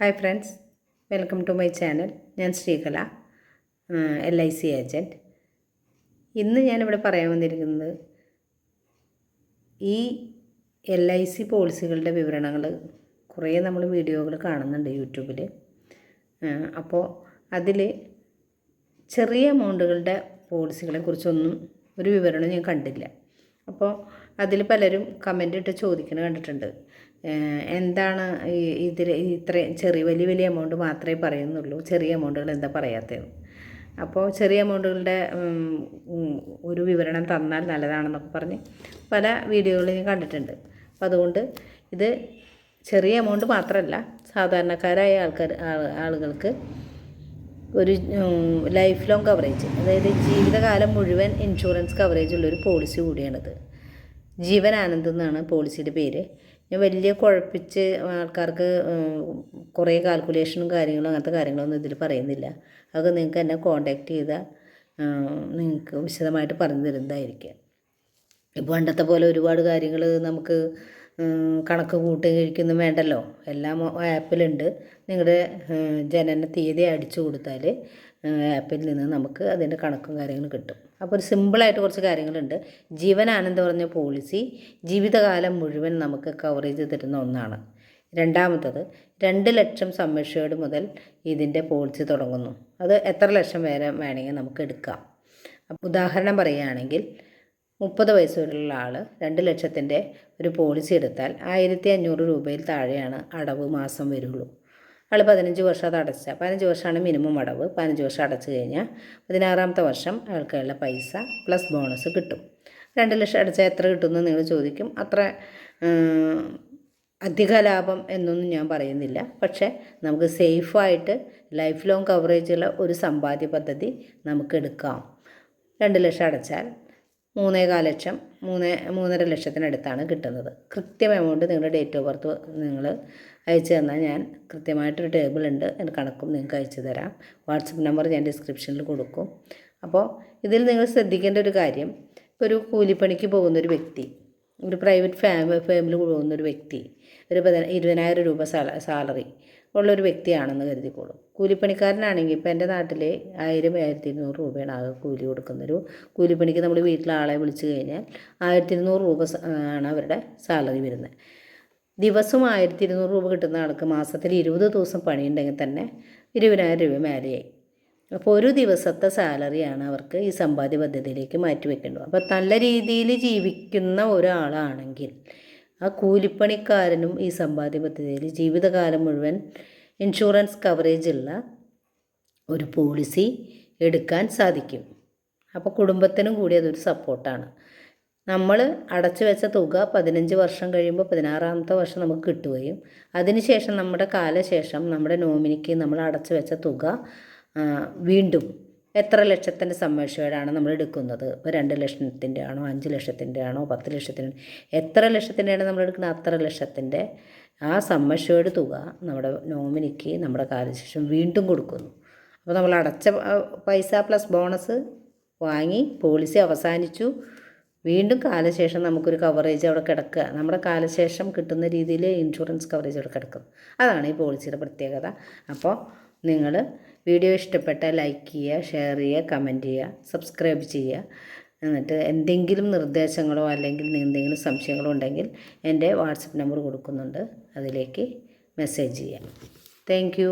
Hi friends welcome to my channel. ഞാൻ Sreekala L I C agent ഇന്ന് ഞാനിവിടെ പറയാൻ വന്നിരിക്കുന്നത് ഈ എൽ ഐ സി പോളിസികളുടെ വിവരണങ്ങൾ കുറേ നമ്മൾ വീഡിയോകൾ കാണുന്നുണ്ട് യൂട്യൂബിൽ അപ്പോൾ അതിൽ ചെറിയ എമൗണ്ടുകളുടെ പോളിസികളെ കുറിച്ചൊന്നും ഒരു വിവരണം ഞാൻ കണ്ടില്ല. അപ്പോൾ അതിൽ പലരും കമന്റ് ഇട്ട് ചോദിക്കുന്നത് കണ്ടിട്ടുണ്ട്. എന്താണ് ഇതിൽ ഇത്രയും ചെറിയ വലിയ വലിയ എമൗണ്ട് മാത്രമേ പറയുന്നുള്ളൂ. ചെറിയ എമൗണ്ടുകൾ എന്താ പറയാത്തത്? അപ്പോൾ ചെറിയ എമൗണ്ടുകളുടെ ഒരു വിവരണം തന്നാൽ നല്ലതാണെന്നൊക്കെ പറഞ്ഞ് പല വീഡിയോകളിൽ ഞാൻ കണ്ടിട്ടുണ്ട്. അപ്പം അതുകൊണ്ട് ഇത് ചെറിയ എമൗണ്ട് മാത്രമല്ല സാധാരണക്കാരായ ആൾക്കാർ ആള്- ആളുകൾക്ക് ഒരു ലൈഫ് ലോങ് കവറേജ് അതായത് ജീവിതകാലം മുഴുവൻ ഇൻഷുറൻസ് കവറേജ് ഉള്ളൊരു പോളിസി കൂടിയാണിത്. ജീവനാനന്ദ് എന്നാണ് പോളിസിയുടെ പേര്. ഞാൻ വലിയ കുഴപ്പിച്ച് ആൾക്കാർക്ക് കുറേ കാൽക്കുലേഷനും കാര്യങ്ങളും അങ്ങനത്തെ കാര്യങ്ങളൊന്നും ഇതിൽ പറയുന്നില്ല. അതൊക്കെ നിങ്ങൾക്ക് എന്നെ കോണ്ടാക്ട് ചെയ്താൽ നിങ്ങൾക്ക് വിശദമായിട്ട് പറഞ്ഞു തരുന്നതായിരിക്കും. ഇപ്പോൾ പണ്ടത്തെ പോലെ ഒരുപാട് കാര്യങ്ങൾ നമുക്ക് കണക്ക് കൂട്ടി കഴിക്കുന്നു വേണ്ടല്ലോ. എല്ലാം ആപ്പിലുണ്ട് നിങ്ങളുടെ ജനന തീയതി അടിച്ചു കൊടുത്താൽ ആപ്പിൽ നിന്ന് നമുക്ക് അതിന്റെ കണക്കും കാര്യങ്ങളും കിട്ടും. അപ്പോൾ ഒരു സിമ്പിളായിട്ട് കുറച്ച് കാര്യങ്ങളുണ്ട്. ജീവനാനന്ദം പറഞ്ഞ പോളിസി ജീവിതകാലം മുഴുവൻ നമുക്ക് കവറേജ് തരുന്ന ഒന്നാണ്. രണ്ടാമത്തത് രണ്ട് ലക്ഷം സംരക്ഷയോട് മുതൽ ഇതിന്റെ പോളിസി തുടങ്ങുന്നു. അത് എത്ര ലക്ഷം വരെ വേണമെങ്കിൽ നമുക്ക് എടുക്കാം. ഉദാഹരണം പറയുകയാണെങ്കിൽ മുപ്പത് വയസ്സ് വരെയുള്ള ആൾ രണ്ട് ലക്ഷത്തിന്റെ ഒരു പോളിസി എടുത്താൽ ആയിരത്തി അഞ്ഞൂറ് രൂപയിൽ താഴെയാണ് അടവ് മാസം വരുള്ളൂ. ആൾ പതിനഞ്ച് വർഷം അത് അടച്ച. പതിനഞ്ച് വർഷമാണ് മിനിമം അടവ്. പതിനഞ്ച് വർഷം അടച്ചു കഴിഞ്ഞാൽ പതിനാറാമത്തെ വർഷം അയാൾക്കുള്ള പൈസ പ്ലസ് ബോണസ് കിട്ടും. രണ്ട് ലക്ഷം അടച്ചാൽ എത്ര കിട്ടുമെന്ന് നിങ്ങൾ ചോദിക്കും. അത്ര അധിക ലാഭം എന്നൊന്നും ഞാൻ പറയുന്നില്ല. പക്ഷേ നമുക്ക് സേഫായിട്ട് ലൈഫ് ലോങ് കവറേജുള്ള ഒരു സമ്പാദ്യ പദ്ധതി നമുക്ക് എടുക്കാം. രണ്ട് ലക്ഷം അടച്ചാൽ മൂന്നേകാൽ ലക്ഷം മൂന്ന് മൂന്നര ലക്ഷത്തിനടുത്താണ് കിട്ടുന്നത്. കൃത്യം എമൗണ്ട് നിങ്ങളുടെ ഡേറ്റ് ഓഫ് ബർത്ത് നിങ്ങൾ അയച്ചു തന്നാൽ ഞാൻ കൃത്യമായിട്ടൊരു ടേബിൾ ഉണ്ട്. എന്റെ കണക്കും നിങ്ങൾക്ക് അയച്ചു തരാം. വാട്സപ്പ് നമ്പർ ഞാൻ ഡിസ്ക്രിപ്ഷനിൽ കൊടുക്കും. അപ്പോൾ ഇതിൽ നിങ്ങൾ ശ്രദ്ധിക്കേണ്ട ഒരു കാര്യം ഇപ്പോൾ ഒരു കൂലിപ്പണിക്ക് പോകുന്നൊരു വ്യക്തി ഒരു പ്രൈവറ്റ് ഫാമി ഫാമിലി പോകുന്നൊരു വ്യക്തി ഒരു പതിന ഇരുപതിനായിരം രൂപ സാല സാലറി ഉള്ളൊരു വ്യക്തിയാണെന്ന് കരുതിക്കോളും. കൂലിപ്പണിക്കാരനാണെങ്കിൽ ഇപ്പോൾ എന്റെ നാട്ടിൽ ആയിരം ആയിരത്തി ഇരുന്നൂറ് രൂപയാണ് ആകെ കൂലി കൊടുക്കുന്നൊരു കൂലിപ്പണിക്ക് നമ്മൾ വീട്ടിലെ ആളെ വിളിച്ചു കഴിഞ്ഞാൽ ആയിരത്തി ഇരുന്നൂറ് രൂപ ആണ് അവരുടെ സാലറി വരുന്നത്. ദിവസം ആയിരത്തി ഇരുന്നൂറ് രൂപ കിട്ടുന്ന ആൾക്ക് മാസത്തിൽ ഇരുപത് ദിവസം പണിയുണ്ടെങ്കിൽ തന്നെ ഇരുപതിനായിരം രൂപ മേലെയായി. അപ്പോൾ ഒരു ദിവസത്തെ സാലറിയാണ് അവർക്ക് ഈ സമ്പാദ്യ പദ്ധതിയിലേക്ക് മാറ്റി വയ്ക്കേണ്ടത് അപ്പോൾ നല്ല രീതിയിൽ ജീവിക്കുന്ന ഒരാളാണെങ്കിൽ ആ കൂലിപ്പണിക്കാരനും ഈ സമ്പാദ്യ പദ്ധതിയിൽ ജീവിതകാലം മുഴുവൻ ഇൻഷുറൻസ് കവറേജ് ഉള്ള ഒരു പോളിസി എടുക്കാൻ സാധിക്കും. അപ്പോൾ കുടുംബത്തിനും കൂടി അതൊരു സപ്പോർട്ടാണ് നമ്മൾ അടച്ചു വെച്ച തുക പതിനഞ്ച് വർഷം കഴിയുമ്പോൾ പതിനാറാമത്തെ വർഷം നമുക്ക് കിട്ടുകയും അതിനുശേഷം നമ്മുടെ കാലശേഷം നമ്മുടെ നോമിനിക്ക് നമ്മൾ അടച്ചു വെച്ച തുക വീണ്ടും എത്ര ലക്ഷത്തിന്റെ സമ്മേഷേഡാണ് നമ്മൾ എടുക്കുന്നത്? ഇപ്പോൾ രണ്ട് ലക്ഷത്തിന്റെ ആണോ അഞ്ച് ലക്ഷത്തിന്റെ ആണോ പത്ത് ലക്ഷത്തിന്റെ എത്ര ലക്ഷത്തിന്റെയാണ് നമ്മൾ എടുക്കുന്നത്? അത്ര ലക്ഷത്തിന്റെ ആ സംരക്ഷയുടെ തുക നമ്മുടെ നോമിനിക്ക് നമ്മുടെ കാലശേഷം വീണ്ടും കൊടുക്കുന്നു. അപ്പോൾ നമ്മൾ അടച്ച പൈസ പ്ലസ് ബോണസ് വാങ്ങി പോളിസി അവസാനിച്ചു. വീണ്ടും കാലശേഷം നമുക്കൊരു കവറേജ് അവിടെ കിടക്കുക. നമ്മുടെ കാലശേഷം കിട്ടുന്ന രീതിയിൽ ഇൻഷുറൻസ് കവറേജ് അവിടെ കിടക്കും. അതാണ് ഈ പോളിസിയുടെ പ്രത്യേകത. അപ്പോൾ നിങ്ങൾ വീഡിയോ ഇഷ്ടപ്പെട്ടാൽ ലൈക്ക് ചെയ്യുക ഷെയർ ചെയ്യുക കമന്റ് ചെയ്യുക സബ്സ്ക്രൈബ് ചെയ്യുക. എന്നിട്ട് എന്തെങ്കിലും നിർദ്ദേശങ്ങളോ അല്ലെങ്കിൽ എന്തെങ്കിലും സംശയങ്ങളോ ഉണ്ടെങ്കിൽ എന്റെ വാട്സപ്പ് നമ്പർ കൊടുക്കുന്നുണ്ട്. അതിലേക്ക് മെസ്സേജ് ചെയ്യാം. താങ്ക്